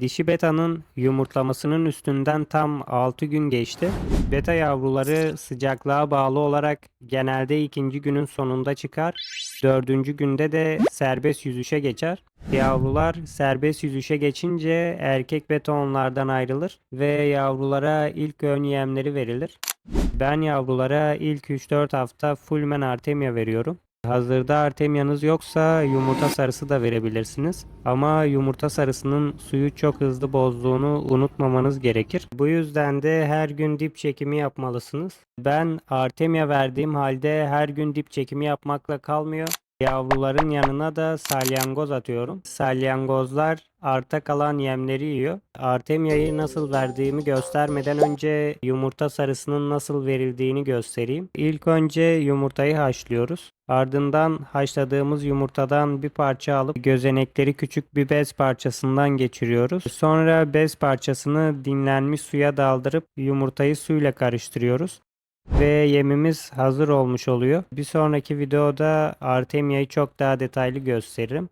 Dişi betanın yumurtlamasının üstünden tam 6 gün geçti. Beta yavruları sıcaklığa bağlı olarak genelde ikinci günün sonunda çıkar. Dördüncü günde de serbest yüzüşe geçer. Yavrular serbest yüzüşe geçince erkek beta onlardan ayrılır ve yavrulara ilk ön yemleri verilir. Ben yavrulara ilk 3-4 hafta Fullman Artemia veriyorum. Hazırda Artemia'nız yoksa yumurta sarısı da verebilirsiniz. Ama yumurta sarısının suyu çok hızlı bozduğunu unutmamanız gerekir. Bu yüzden de her gün dip çekimi yapmalısınız. Ben Artemia verdiğim halde her gün dip çekimi yapmakla kalmıyor. Yavruların yanına da salyangoz atıyorum. Salyangozlar arta kalan yemleri yiyor. Artemia'yı nasıl verdiğimi göstermeden önce yumurta sarısının nasıl verildiğini göstereyim. İlk önce yumurtayı haşlıyoruz. Ardından haşladığımız yumurtadan bir parça alıp gözenekleri küçük bir bez parçasından geçiriyoruz. Sonra bez parçasını dinlenmiş suya daldırıp yumurtayı suyla karıştırıyoruz. Ve yemimiz hazır olmuş oluyor. Bir sonraki videoda Artemia'yı çok daha detaylı gösteririm.